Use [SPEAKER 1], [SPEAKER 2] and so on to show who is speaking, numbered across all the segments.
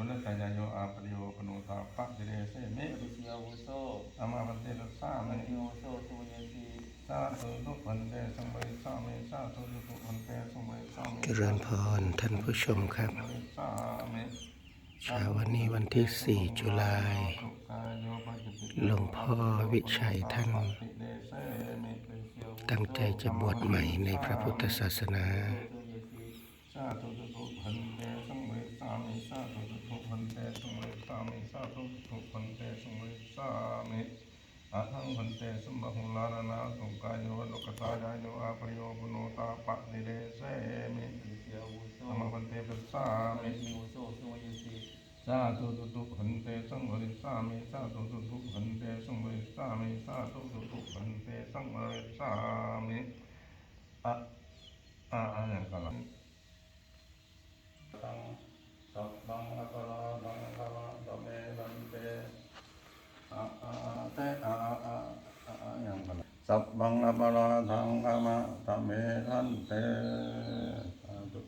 [SPEAKER 1] ตุลกายโยอาปริโยปโนตาปะสิเรเสเม
[SPEAKER 2] ปุริยาวุโส
[SPEAKER 1] อามาวันเตตุสาเม
[SPEAKER 2] โยโสสุญญสี
[SPEAKER 1] สาธุทุกวันเตสัมปริสาเมสาธุทุกวันเตสัมปริสาเม
[SPEAKER 3] เจริญพรท่านผู้ชมครับ
[SPEAKER 1] เช้า
[SPEAKER 3] วันนี้วันที่ 4 จุลายหลวงพ่อวิชัยท่าน ตั้งใจจะบวชใหม่ในพระพุทธศาสนา
[SPEAKER 1] อาหังวันเตสัมมาหุลานานาสุกายโยโลกตายายโยอาปโยปโนตาปะนิเรเสมิ
[SPEAKER 2] ปุริยาวุโส
[SPEAKER 1] อามาวันเตปัสสามิ
[SPEAKER 2] ริโยโสสุญญสี
[SPEAKER 1] สาธุตุตุขันเตสังวริสามิสาธุตุตุขันเตสังวริสามิสาธุตุตุขันเตสังวริสามิอะอะอะอย่างกันละตังสัพพังอะกะลาตังกะลาตะเมวันเต อะอะอะเตอะอะอะอะอะอย่างกัน สัพพังอปราทังอะมะตะเมทันเตสาธุ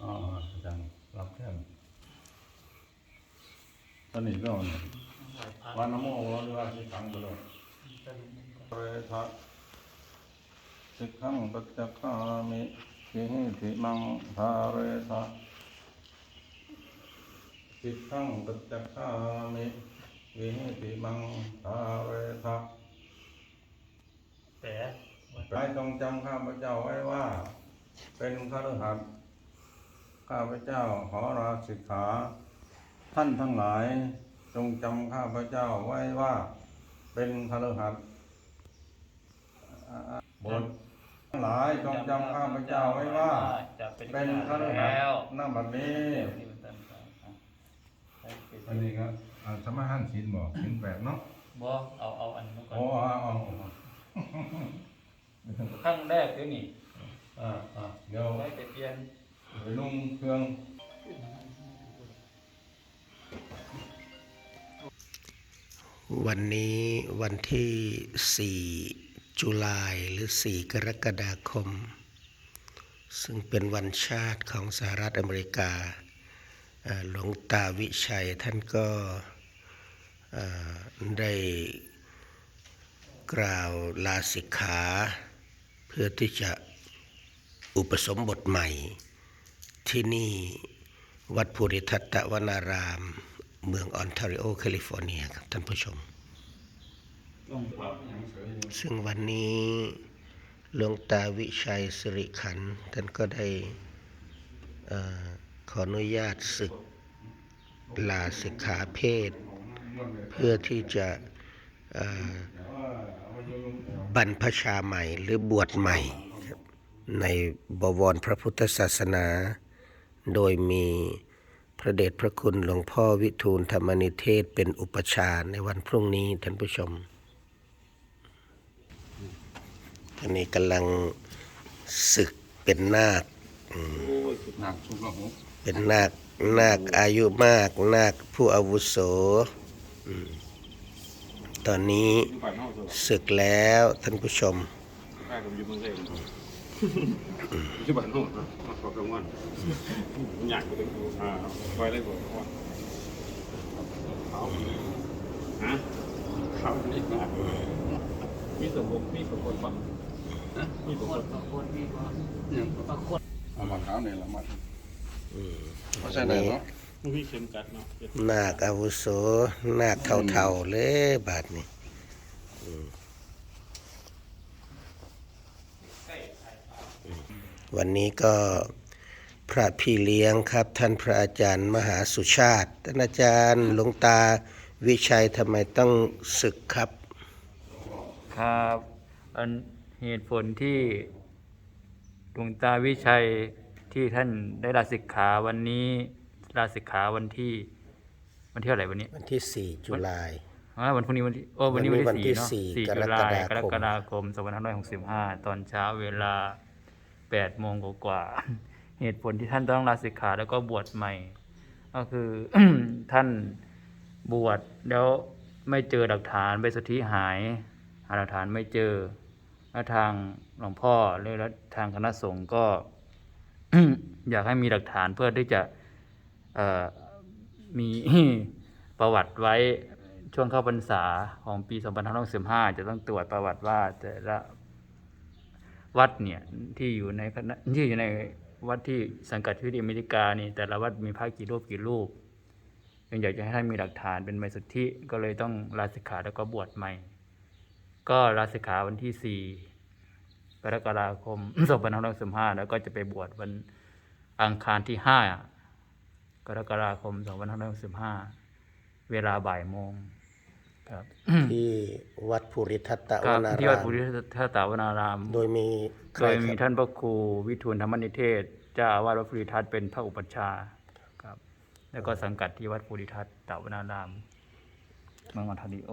[SPEAKER 1] อ๋ออาจารย์รับแทนตอนนี้ก็เนี่ยวันนโมหรือว่าสิขังก็เลยเรทะสิกขังปัจจคามิกิหิติมังทาเรทะสิกขังปัจจคามิวินิติมังทาเวทะ
[SPEAKER 2] แต่
[SPEAKER 1] ใครจงจำข้าพเจ้าไว้ว่า เป็นคฤหัสถ์ข้าพเจ้าขอราสิกขา ท่านทั้งหลายจงจำข้าพเจ้าไว้ว่า เป็นคฤหัสถ์บททั้งหลายจงจำข้าพเจ้าไว้ว่า
[SPEAKER 2] จะเป็น
[SPEAKER 1] เป็นคฤหัส
[SPEAKER 2] แล้
[SPEAKER 1] ถ์
[SPEAKER 2] ว
[SPEAKER 1] ณบัดนี้
[SPEAKER 2] นี่มันตั้งใจอะให้เป็น
[SPEAKER 1] อันนี้ก็อ่าสมาหันศีลบอกศีลแปดเนาะ
[SPEAKER 2] บ่เอาเอาอันนู้นก่อ
[SPEAKER 1] โอ้
[SPEAKER 2] น
[SPEAKER 1] เอาเอา
[SPEAKER 2] ครั้งแรกด้วยนี่
[SPEAKER 1] อ่าอ่าเดี๋ยว
[SPEAKER 2] ได้แต่เปลี่ยน
[SPEAKER 1] ไปลงเครื่อง
[SPEAKER 3] วันนี้วันที่ 4 จุลายหรือ 4 กรกฎาคม ซึ่งเป็นวันชาติของสหรัฐอเมริกาเอ่อหลวงตาวิชัยท่านก็เอ่อได้ กล่าวลาสิกขา เพื่อที่จะอุปสมบทใหม่ ที่นี่วัดภูริทัตวนาราม เมืองออนทาริโอแคลิฟอร์เนียครับท่านผู้ชม ซึ่งวันนี้หลวงตาวิชัยสิริขันท่านก็ได้อขออนุญาตศึกลาสิกขาเพศ เพื่อที่จะ บรรพชาใหม่หรือบวชใหม่ในบวรพระพุทธศาสนา โดยมีพระเดชพระคุณหลวงพ่อวิทูลธรรมนิเทศเป็นอุปชาในวันพรุ่งนี้ท่านผู้ชมตอนนี้กำลังศึกเป็นนาคเป็นนาคนาคอายุมาก นาคผู้อาวุโส ตอนนี้
[SPEAKER 1] ที่บ้านเฮาตัว
[SPEAKER 3] ศึกแล้วท่านผู้ชม
[SPEAKER 1] ใกล้กับอยู่เมืองเทพที่บ้านเฮาขอกลางวันอยากไปถึงอ่าไปได้บ่ว่าเขาฮะเขาดีมากมีสมบูรณ์มีสมบูรณ์ป่ะฮะมีสมบูรณ์
[SPEAKER 2] บางคนมีความ
[SPEAKER 1] ยัง
[SPEAKER 2] บางคน
[SPEAKER 1] เอามาขาวเนี่ยละมัด
[SPEAKER 3] อืม
[SPEAKER 1] เขาใช่ไหมเนาะ
[SPEAKER 2] มีเข็มกัดเนาะ
[SPEAKER 3] นาคอาวุโสนาคเท่าๆเลยบาดนี้อืมวันนี้ก็พระพี่เลี้ยงครับ ท่านพระอาจารย์มหาสุชาติท่านอาจารย์หลวงตาวิชัยทำไมต้องศึกครับ
[SPEAKER 2] ครับอันเหตุผลที่ดวงตาวิชัยที่ท่านได้ลาสิกขาวันนี้ ลาสิกขาวันที่ วันที่เท่าไหร่วันนี้
[SPEAKER 3] วันที่ 4 จุลาย
[SPEAKER 2] อ่าวันพรุ่งนี้วันที่โอ้วันนี้
[SPEAKER 3] วั
[SPEAKER 2] วัน
[SPEAKER 3] นี้
[SPEAKER 2] ที่
[SPEAKER 3] วันที่
[SPEAKER 2] สี่เนาะ
[SPEAKER 3] สี่ก
[SPEAKER 2] จุ
[SPEAKER 3] รก
[SPEAKER 2] ลา
[SPEAKER 3] ฎาคม
[SPEAKER 2] กรกฎาคมสองพันห้าร้อยหกสิบห้าตอนเช้าเวลาแปดโมงกว่าๆ เหตุผลที่ท่านต้องลาสิกขาแล้วก็บวชใหม่ ก็คือ ท่านบวชแล้วไม่เจอหลักฐานใบสุทธิหาย หาหลักฐานไม่เจอ แล้วทางหลวงพ่อหรือแล้วทางคณะสงฆ์ก็ อยากให้มีหลักฐานเพื่อที่จะ มีประวัติไว้ช่วงเข้าพรรษาของปี 2515จะต้องตรวจประวัติว่าแต่ละวัดเนี่ยที่อยู่ในคณะที่อยู่ในวัดที่สังกัดที่อเมริกานี่แต่ละวัดมีพระกี่รูปกี่รูปยังอยากจะให้ท่านมีหลักฐานเป็นใบสุทธิก็เลยต้องลาสิกขาแล้วก็บวชใหม่ ก็ลาสิกขาวันที่ 4 กรกฎาคม 2515แล้วก็จะไปบวชวันอังคารที่ 5 กรกฎาคม 2515เวลาบ่ายโมงครับ
[SPEAKER 3] ที่วัดภูริทัตต
[SPEAKER 2] ครั
[SPEAKER 3] ว
[SPEAKER 2] บ
[SPEAKER 3] นา
[SPEAKER 2] ที่วั
[SPEAKER 3] รา
[SPEAKER 2] ด
[SPEAKER 3] ม
[SPEAKER 2] ปุริทัตตวนาราม
[SPEAKER 3] โดยมีใค
[SPEAKER 2] โด
[SPEAKER 3] ร
[SPEAKER 2] ย
[SPEAKER 3] ค
[SPEAKER 2] มี
[SPEAKER 3] รับ
[SPEAKER 2] ท่านพระครูวิทูลธรรมนิเทศเจ้าอาวาสวัดปุริทัตเป็นพระอุปัชฌาย์ครับ แล้วก็สังกัดที่วัดปุริทัตตวนารามเมืองออนทาริโอ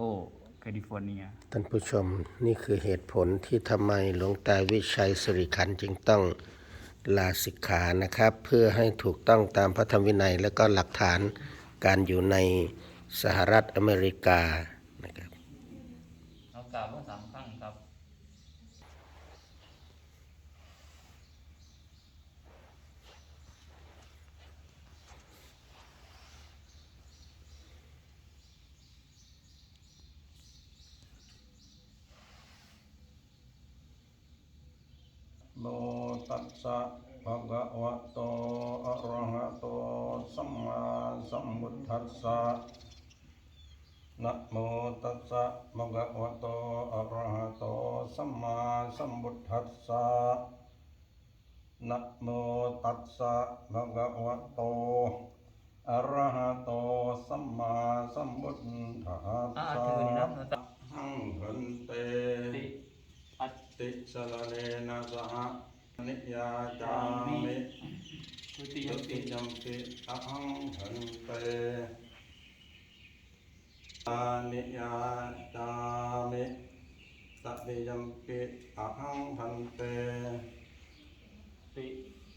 [SPEAKER 2] แคลิฟอร์เนีย
[SPEAKER 3] ท่านผู้ชมนี่คือเหตุผลที่ทำไมหลวงตาวิชัยสิริขันธ์จึงต้อง ลาสิกขานะครับ เพื่อให้ถูกต้องตามพระธรรมวินัย และก็หลักฐานการอยู่ในสหรัฐอเมริกานะครับ
[SPEAKER 2] เรากล่าวว่าสาม
[SPEAKER 1] โมตั สสะภะคะวะโต อะระหะโต สัมมาสัมพุทธัสสะนะโมตัสสะภะคะวะโต อะระหะโต สัมมาสัมพุทธัสสะนะโมตัสสะภะคะวะโต อะระหะโต สัมมาสัมพุทธัส
[SPEAKER 2] อ่า
[SPEAKER 1] สะ
[SPEAKER 2] ถือนี่นะ
[SPEAKER 1] หังหันเต
[SPEAKER 2] ติอัต
[SPEAKER 1] ติสรเนนะสห นิยาจามิ
[SPEAKER 2] ทุติย
[SPEAKER 1] ย
[SPEAKER 2] ม
[SPEAKER 1] ติ
[SPEAKER 2] ปิ
[SPEAKER 1] ยัมปิอหังหันเตอานิยาจามิตติยัมปิอหังหันเต
[SPEAKER 2] ติ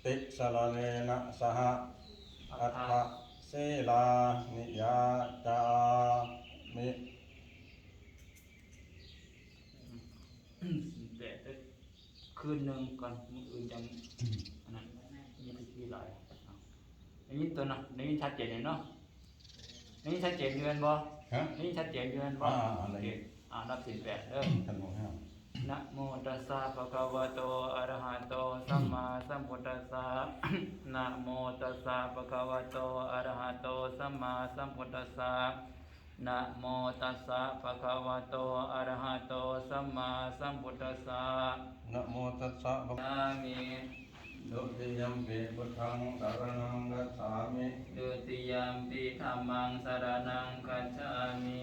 [SPEAKER 1] ติสรเนนะสห
[SPEAKER 2] อั
[SPEAKER 1] อั
[SPEAKER 2] ต
[SPEAKER 1] ต
[SPEAKER 2] ถะ
[SPEAKER 1] ถะเสลานิยาจามิ
[SPEAKER 2] แดดได้ คืนหนึ่งก่อนมืออื่นจังอันนั้นมีพิธีหลายเอาอันนี้ตัวนะอันนี้ชัดเจนเลยเนาะอันนี้ชัดเจนอยู่แม่นบ่
[SPEAKER 1] ฮะ
[SPEAKER 2] อันนี้ชัดเจนอยู่แม่นบ่
[SPEAKER 1] อ่าอะไร
[SPEAKER 2] โอเคอ่านับสิบแปดเด้อ
[SPEAKER 1] ท่านบอกให้
[SPEAKER 2] นะโมตัสสะภะคะวะโต อะระหะโต สัมมาสัมพุทธัสสะนะโมตัสสะภะคะวะโต อะระหะโต สัมมาสัมพุทธัสสะ นะโมตัสสะภะคะวะโต อะระหะโต สัมมาสัมพุทธัสสะ
[SPEAKER 1] นะโมตัสสะภะ
[SPEAKER 2] นามิ
[SPEAKER 1] ดุติยัมปิพุทธังสารนังกัจฉามิ
[SPEAKER 2] ดุติยามปิธัมมังสรณังคัจฉามิ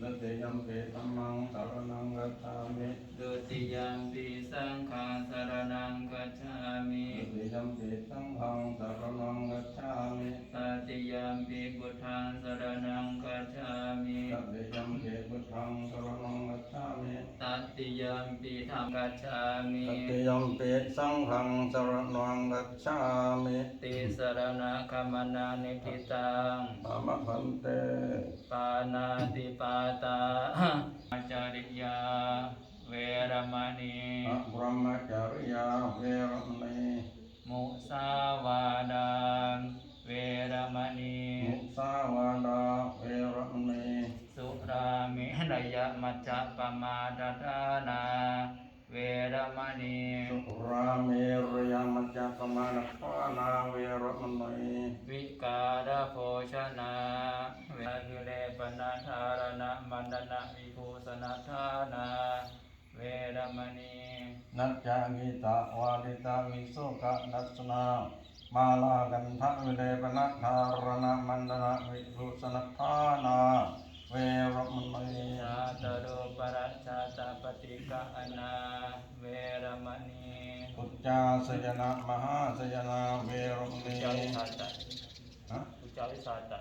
[SPEAKER 1] ดุติยัมปิธัมมังสารนังกัจฉามิ
[SPEAKER 2] ดุติยามปิสังฆังสรณังคัจฉามิ
[SPEAKER 1] ดุติยัมปิสังฆังสารนังกัจฉามิ
[SPEAKER 2] ตติยามปิพุทธังส
[SPEAKER 1] ธังสารนังกัจฉามิ
[SPEAKER 2] ตัติยามปิธรรมกัจฉามิ
[SPEAKER 1] ตัติยัมปิสังฆังสารนังกัจฉามิ
[SPEAKER 2] ติสรณะคัมนานิทิตัง
[SPEAKER 1] ธรรมพันเต
[SPEAKER 2] ปานาติปาตาอาจาริยาเวรมณี
[SPEAKER 1] อะบรมจาริยาเวรมณี
[SPEAKER 2] มุสาวาดา ยมัจจปมาดานานาเวรมณี
[SPEAKER 1] สุราเมรยมัจจปมาณปานาเวรมณี
[SPEAKER 2] วิการโภชนาเวรุเลปนาธารณะมันดนะวิภูสนาธานาเวรมณี
[SPEAKER 1] นัจจามิตาวาดิตามิโสกะดัสนามาลากันทะวิเลปนัทธารณะมันดนะวิภุสนัทธานา เวรมณี
[SPEAKER 2] ชาตโรปรัชชาตปฏิกะอนา เวรมณี
[SPEAKER 1] ปุจจาสยนะมหาสยนาเวรมณี
[SPEAKER 2] เจ้าวิสาตะ
[SPEAKER 1] ฮะ
[SPEAKER 2] เจ้าวิสาตะ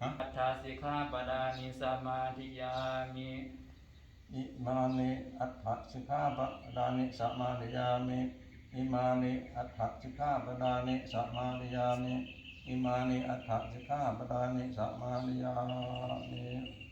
[SPEAKER 1] ฮะ
[SPEAKER 2] อัฏฐาสิกขาปดานิสมาธิยามิ
[SPEAKER 1] อิมานิอัฏฐสิกขาปดานิสัมมาดิยามิอิมานิอัฏฐสิกขาปดานิสัมมาดิยามิ อิมานิอัฏฐสิกขาปดานิสัมมาดิยามิ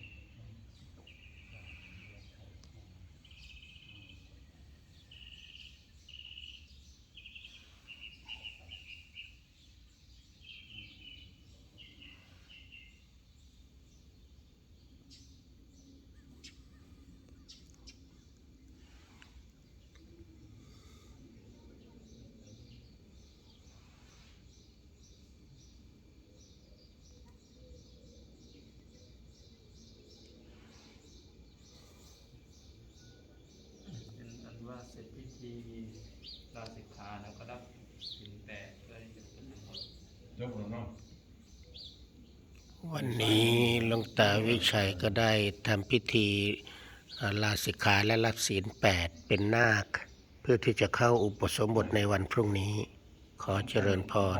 [SPEAKER 2] เส ร็จพิธีลาสิกขาแล้วก็รับสินแปดเพื่อที่จะเป็นมงคล
[SPEAKER 1] ยกหลวงน้อง
[SPEAKER 3] วันนี้หลวงตาวิชัยก็ได้ทำพิธีลาสิกขาและรับศีลแปดเป็นนาค เพื่อที่จะเข้าอุปสมบทในวันพรุ่งนี้ ขอเจริญพร